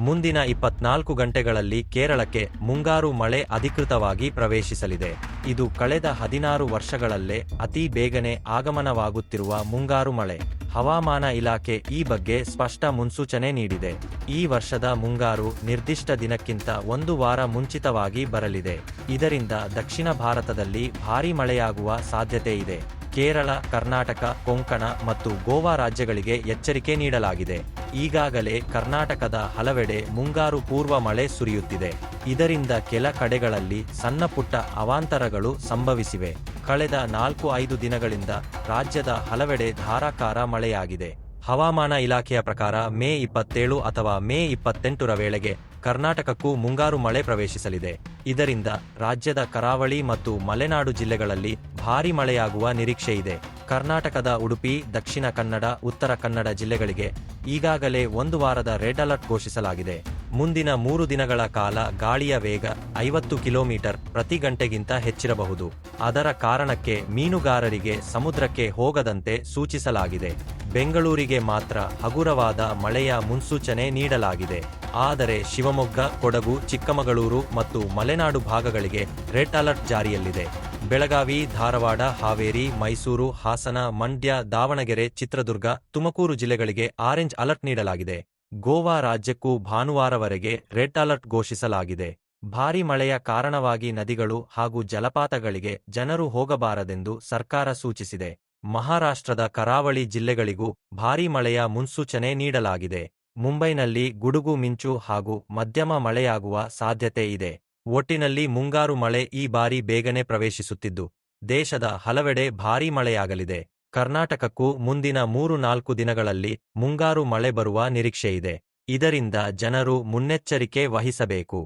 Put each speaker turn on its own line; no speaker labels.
ಮುಂದಿನ ಇಪ್ಪತ್ನಾಲ್ಕು ಗಂಟೆಗಳಲ್ಲಿ ಕೇರಳಕ್ಕೆ ಮುಂಗಾರು ಮಳೆ ಅಧಿಕೃತವಾಗಿ ಪ್ರವೇಶಿಸಲಿದೆ. ಇದು ಕಳೆದ ಹದಿನಾರು ವರ್ಷಗಳಲ್ಲೇ ಅತಿ ಬೇಗನೆ ಆಗಮನವಾಗುತ್ತಿರುವ ಮುಂಗಾರು ಮಳೆ. ಹವಾಮಾನ ಇಲಾಖೆ ಈ ಬಗ್ಗೆ ಸ್ಪಷ್ಟ ಮುನ್ಸೂಚನೆ ನೀಡಿದೆ. ಈ ವರ್ಷದ ಮುಂಗಾರು ನಿರ್ದಿಷ್ಟ ದಿನಕ್ಕಿಂತ ಒಂದು ವಾರ ಮುಂಚಿತವಾಗಿ ಬರಲಿದೆ. ಇದರಿಂದ ದಕ್ಷಿಣ ಭಾರತದಲ್ಲಿ ಭಾರೀ ಮಳೆಯಾಗುವ ಸಾಧ್ಯತೆ ಇದೆ. ಕೇರಳ, ಕರ್ನಾಟಕ, ಕೊಂಕಣ ಮತ್ತು ಗೋವಾ ರಾಜ್ಯಗಳಿಗೆ ಎಚ್ಚರಿಕೆ ನೀಡಲಾಗಿದೆ. ಈಗಾಗಲೇ ಕರ್ನಾಟಕದ ಹಲವೆಡೆ ಮುಂಗಾರು ಪೂರ್ವ ಮಳೆ ಸುರಿಯುತ್ತಿದೆ. ಇದರಿಂದ ಕೆಲ ಕಡೆಗಳಲ್ಲಿ ಸಣ್ಣಪುಟ್ಟ ಅವಾಂತರಗಳು ಸಂಭವಿಸಿವೆ. ಕಳೆದ ನಾಲ್ಕು ಐದು ದಿನಗಳಿಂದ ರಾಜ್ಯದ ಹಲವೆಡೆ ಧಾರಾಕಾರ ಮಳೆಯಾಗಿದೆ. ಹವಾಮಾನ ಇಲಾಖೆಯ ಪ್ರಕಾರ ಮೇ ಇಪ್ಪತ್ತೇಳು ಅಥವಾ ಮೇ ಇಪ್ಪತ್ತೆಂಟರ ವೇಳೆಗೆ ಕರ್ನಾಟಕಕ್ಕೂ ಮುಂಗಾರು ಮಳೆ ಪ್ರವೇಶಿಸಲಿದೆ. ಇದರಿಂದ ರಾಜ್ಯದ ಕರಾವಳಿ ಮತ್ತು ಮಲೆನಾಡು ಜಿಲ್ಲೆಗಳಲ್ಲಿ ಭಾರೀ ಮಳೆಯಾಗುವ ನಿರೀಕ್ಷೆ ಇದೆ. ಕರ್ನಾಟಕದ ಉಡುಪಿ, ದಕ್ಷಿಣ ಕನ್ನಡ, ಉತ್ತರ ಕನ್ನಡ ಜಿಲ್ಲೆಗಳಿಗೆ ಈಗಾಗಲೇ ಒಂದು ವಾರದ ರೆಡ್ ಅಲರ್ಟ್ ಘೋಷಿಸಲಾಗಿದೆ. ಮುಂದಿನ ಮೂರು ದಿನಗಳ ಕಾಲ ಗಾಳಿಯ ವೇಗ ಐವತ್ತು ಕಿಲೋಮೀಟರ್ ಪ್ರತಿ ಗಂಟೆಗಿಂತ ಹೆಚ್ಚಿರಬಹುದು. ಅದರ ಕಾರಣಕ್ಕೆ ಮೀನುಗಾರರಿಗೆ ಸಮುದ್ರಕ್ಕೆ ಹೋಗದಂತೆ ಸೂಚಿಸಲಾಗಿದೆ. ಬೆಂಗಳೂರಿಗೆ ಮಾತ್ರ ಹಗುರವಾದ ಮಳೆಯ ಮುನ್ಸೂಚನೆ ನೀಡಲಾಗಿದೆ. ಆದರೆ ಶಿವಮೊಗ್ಗ, ಕೊಡಗು, ಚಿಕ್ಕಮಗಳೂರು ಮತ್ತು ಮಲೆನಾಡು ಭಾಗಗಳಿಗೆ ರೆಡ್ ಅಲರ್ಟ್ ಜಾರಿಯಲ್ಲಿದೆ. ಬೆಳಗಾವಿ, ಧಾರವಾಡ, ಹಾವೇರಿ, ಮೈಸೂರು, ಹಾಸನ, ಮಂಡ್ಯ, ದಾವಣಗೆರೆ, ಚಿತ್ರದುರ್ಗ, ತುಮಕೂರು ಜಿಲ್ಲೆಗಳಿಗೆ ಆರೆಂಜ್ ಅಲರ್ಟ್ ನೀಡಲಾಗಿದೆ. ಗೋವಾ ರಾಜ್ಯಕ್ಕೂ ಭಾನುವಾರವರೆಗೆ ರೆಡ್ ಅಲರ್ಟ್ ಘೋಷಿಸಲಾಗಿದೆ. ಭಾರೀ ಮಳೆಯ ಕಾರಣವಾಗಿ ನದಿಗಳು ಹಾಗೂ ಜಲಪಾತಗಳಿಗೆ ಜನರು ಹೋಗಬಾರದೆಂದು ಸರ್ಕಾರ ಸೂಚಿಸಿದೆ. ಮಹಾರಾಷ್ಟ್ರದ ಕರಾವಳಿ ಜಿಲ್ಲೆಗಳಿಗೂ ಭಾರೀ ಮಳೆಯ ಮುನ್ಸೂಚನೆ ನೀಡಲಾಗಿದೆ. ಮುಂಬೈನಲ್ಲಿ ಗುಡುಗು, ಮಿಂಚು ಹಾಗೂ ಮಧ್ಯಮ ಮಳೆಯಾಗುವ ಸಾಧ್ಯತೆ ಇದೆ. ಒಟ್ಟಿನಲ್ಲಿ ಮುಂಗಾರು ಮಳೆ ಈ ಬಾರಿ ಬೇಗನೆ ಪ್ರವೇಶಿಸುತ್ತಿದ್ದು, ದೇಶದ ಹಲವೆಡೆ ಭಾರೀ ಮಳೆಯಾಗಲಿದೆ. ಕರ್ನಾಟಕಕ್ಕೂ ಮುಂದಿನ ಮೂರು ನಾಲ್ಕು ದಿನಗಳಲ್ಲಿ ಮುಂಗಾರು ಮಳೆ ಬರುವ ನಿರೀಕ್ಷೆಯಿದೆ. ಇದರಿಂದ ಜನರು ಮುನ್ನೆಚ್ಚರಿಕೆ ವಹಿಸಬೇಕು.